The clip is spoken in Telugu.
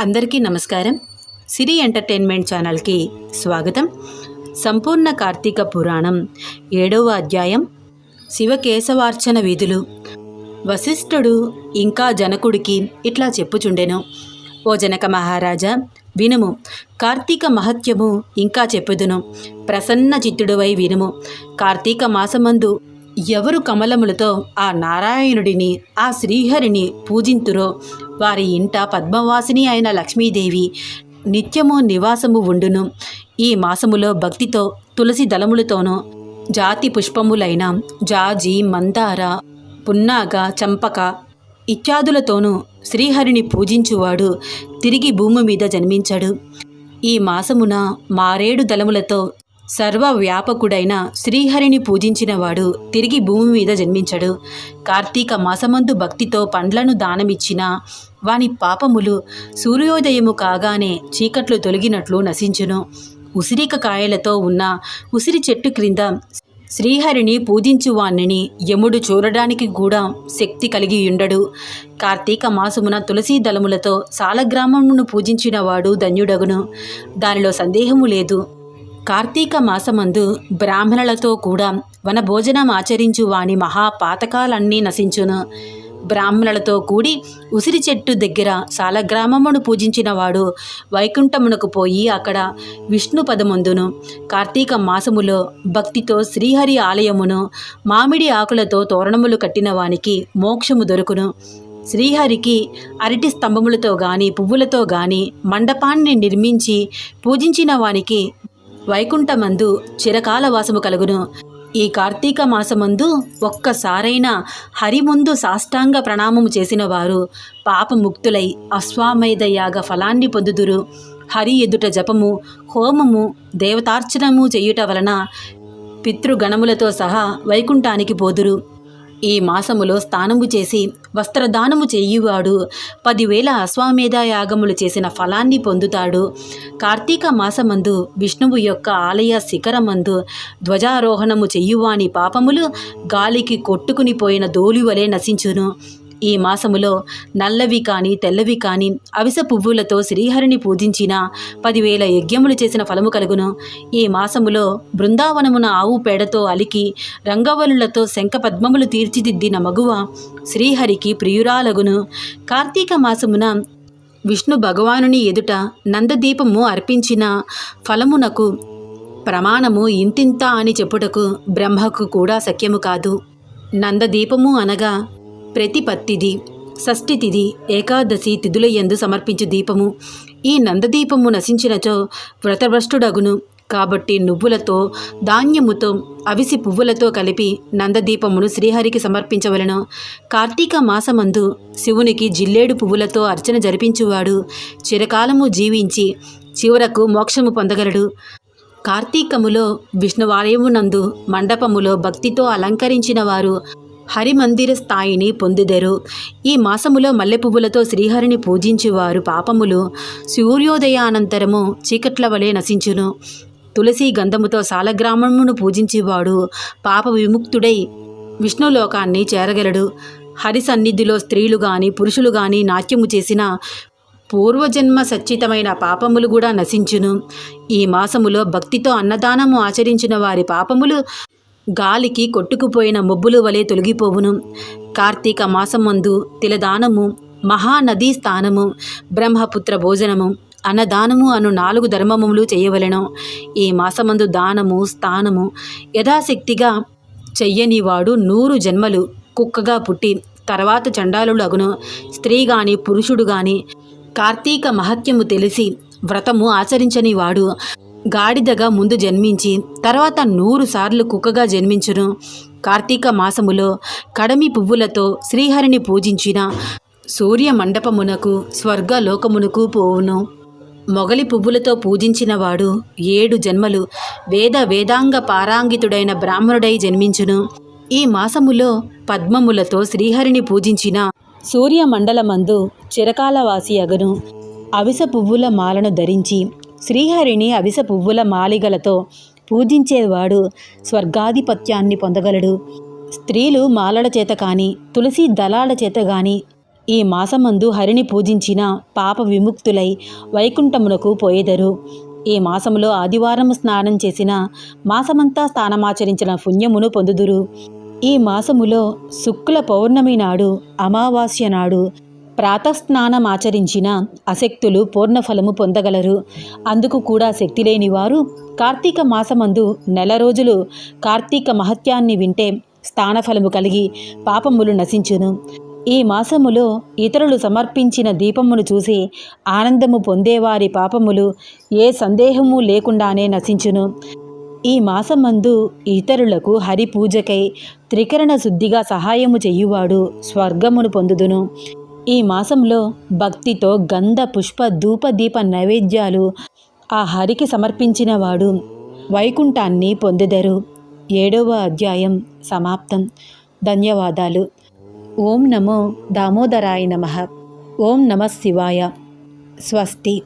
అందరికీ నమస్కారం. సిరి ఎంటర్టైన్మెంట్ ఛానల్కి స్వాగతం. సంపూర్ణ కార్తీక పురాణం ఏడవ అధ్యాయం. శివకేశవార్చన విధులు. వశిష్ఠుడు ఇంకా జనకుడికి ఇట్లా చెప్పుచుండెను. ఓ జనక మహారాజా వినుము. కార్తీక మహత్యము ఇంకా చెప్పుదును. ప్రసన్న చిత్తుడువై వినుము. కార్తీక మాసమందు ఎవరు కమలములతో ఆ నారాయణుడిని ఆ శ్రీహరిని పూజింతురో వారి ఇంట పద్మవాసిని అయిన లక్ష్మీదేవి నిత్యము నివాసము ఉండును. ఈ మాసములో భక్తితో తులసి దళములతోనూ జాతి పుష్పములైన జాజి మందార పున్నాగ చంపక ఇత్యాదులతోనూ శ్రీహరిని పూజించువాడు తిరిగి భూమి మీద జన్మించడు. ఈ మాసమున మారేడు దళములతో సర్వవ్యాపకుడైన శ్రీహరిని పూజించినవాడు తిరిగి భూమి మీద జన్మించడు. కార్తీక మాసమందు భక్తితో పండ్లను దానమిచ్చిన వాని పాపములు సూర్యోదయము కాగానే చీకట్లు తొలగినట్లు నశించును. ఉసిరిక కాయలతో ఉన్న ఉసిరి చెట్టు క్రింద శ్రీహరిని పూజించువాణ్ణిని యముడు చూడడానికి కూడా శక్తి కలిగి ఉండడు కార్తీక మాసమున తులసీ దళములతో సాలగ్రామమును పూజించినవాడు ధన్యుడగును. దానిలో సందేహము లేదు. కార్తీక మాసమందు బ్రాహ్మణులతో కూడా వనభోజనం ఆచరించు వాని మహాపాతకాలన్నీ నశించును. బ్రాహ్మణులతో కూడి ఉసిరి చెట్టు దగ్గర సాలగ్రామమును పూజించినవాడు వైకుంఠమునకు పోయి అక్కడ విష్ణు పదముందును. కార్తీక మాసములో భక్తితో శ్రీహరి ఆలయమును మామిడి ఆకులతో తోరణములు కట్టిన వానికి మోక్షము దొరుకును. శ్రీహరికి అరటి స్తంభములతో గాని పువ్వులతో గాని మండపాన్ని నిర్మించి పూజించిన వానికి వైకుంఠమందు చిరకాల వాసము కలుగును. ఈ కార్తీక మాసమందు ఒక్కసారైనా హరి ముందు సాష్టాంగ ప్రణామము చేసిన వారు పాపముక్తులై అశ్వామేధ యాగ ఫలాన్ని పొందుదురు. హరి ఎదుట జపము హోమము దేవతార్చనము చేయుట వలన పితృగణములతో సహా వైకుంఠానికి పోదురు. ఈ మాసములో స్నానము చేసి వస్త్రదానము చేయువాడు. పదివేల అశ్వమేధ యాగములు చేసిన ఫలాన్ని పొందుతాడు. కార్తీక మాసమందు విష్ణువు యొక్క ఆలయ శిఖరమందు ధ్వజారోహణము చెయ్యువాని పాపములు గాలికి కొట్టుకుని పోయిన దోలివలే నశించును. ఈ మాసములో నల్లవి కాని తెల్లవి కాని అవిస పువ్వులతో శ్రీహరిని పూజించిన పదివేల యజ్ఞములు చేసిన ఫలము కలుగును. ఈ మాసములో బృందావనమున ఆవు పేడతో అలికి రంగవల్లులతో శంఖ పద్మములు తీర్చిదిద్దిన మగువ శ్రీహరికి ప్రియురాలగును. కార్తీక మాసమున విష్ణు భగవానుని ఎదుట నందదీపము అర్పించిన ఫలమునకు ప్రమాణము ఇంతింత అని చెప్పుటకు బ్రహ్మకు కూడా సఖ్యము కాదు. నందదీపము అనగా ప్రతిపత్తిది షష్ఠి తిథి ఏకాదశి తిథులయందు సమర్పించు దీపము. ఈ నందదీపము నశించినచో వ్రతభ్రష్టుడగును. కాబట్టి నువ్వులతో ధాన్యముతో అవిసి పువ్వులతో కలిపి నందదీపమును శ్రీహరికి సమర్పించవలను. కార్తీక మాసమందు శివునికి జిల్లేడు పువ్వులతో అర్చన జరిపించువాడు. చిరకాలము జీవించి చివరకు మోక్షము పొందగలడు. కార్తీకములో విష్ణువాలయమునందు మండపములో భక్తితో అలంకరించిన వారు హరిమందిర స్థాయిని పొందుదెరు. ఈ మాసములో మల్లె పువ్వులతో శ్రీహరిని పూజించువారు పాపములు సూర్యోదయానంతరము చీకట్ల వలె నశించును. తులసి గంధముతో సాలగ్రామమును పూజించేవాడు పాప విముక్తుడై విష్ణులోకాన్ని చేరగలడు. హరి సన్నిధిలో స్త్రీలు గాని పురుషులు గాని నాట్యము చేసిన పూర్వజన్మ సచ్చితమైన పాపములు కూడా నశించును. ఈ మాసములో భక్తితో అన్నదానము ఆచరించిన వారి పాపములు గాలికి కొట్టుకుపోయిన మొబ్బులు వలె తొలగిపోవును. కార్తీక మాసమందు తిలదానము మహానదీ స్థానము బ్రహ్మపుత్ర భోజనము అన్నదానము అను నాలుగు ధర్మములు చేయవలెను. ఈ మాసమందు దానము స్థానము యథాశక్తిగా చెయ్యనివాడు నూరు జన్మలు కుక్కగా పుట్టి తర్వాత చండాలుడు అగును స్త్రీ గాని పురుషుడు గాని కార్తీక మహత్యము తెలిసి వ్రతము ఆచరించని వాడు గాడిదగా ముందు జన్మించి తర్వాత నూరు సార్లు కుక్కగా జన్మించును. కార్తీక మాసములో కడమి పువ్వులతో శ్రీహరిని పూజించిన సూర్య మండపమునకు స్వర్గలోకమునకు పోవును. మొగలి పువ్వులతో పూజించినవాడు ఏడు జన్మలు వేద వేదాంగ పారాంగితుడైన బ్రాహ్మణుడై జన్మించును. ఈ మాసములో పద్మములతో శ్రీహరిని పూజించిన సూర్యమండలమందు చిరకాలవాసి అగను. అవిస పువ్వుల మాలను ధరించి శ్రీహరిని అవిస పువ్వుల మాలిగలతో పూజించేవాడు స్వర్గాధిపత్యాన్ని పొందగలడు. స్త్రీలు మాలల చేత కానీ తులసి దళాల చేత కానీ ఈ మాసమందు హరిని పూజించిన పాప విముక్తులై వైకుంఠమునకు పోయేదరు. ఈ మాసములో ఆదివారం స్నానం చేసిన మాసమంతా స్నానమాచరించిన పుణ్యమును పొందుదురు. ఈ మాసములో శుక్ల పౌర్ణమి నాడు అమావాస్య నాడు ప్రాతస్నానమాచరించిన అశక్తులు పూర్ణఫలము పొందగలరు. అందుకు కూడా శక్తి లేని వారు కార్తీక మాసమందు నెల రోజులు కార్తీక మహత్యాన్ని వింటే స్థానఫలము కలిగి పాపములు నశించును. ఈ మాసములో ఇతరులు సమర్పించిన దీపమును చూసి ఆనందము పొందేవారి పాపములు ఏ సందేహము లేకుండానే నశించును. ఈ మాసమందు ఇతరులకు హరి పూజకై త్రికరణ శుద్ధిగా సహాయము చెయ్యువాడు స్వర్గమును పొందుదును. ఈ మాసంలో భక్తితో గంధ పుష్ప ధూప దీప నైవేద్యాలు ఆ హరికి సమర్పించినవాడు వైకుంఠాన్ని పొందెదరు. ఏడవ అధ్యాయం సమాప్తం. ధన్యవాదాలు. ఓం నమో దామోదరాయ నమ. ఓం నమ శివాయ. స్వస్తి.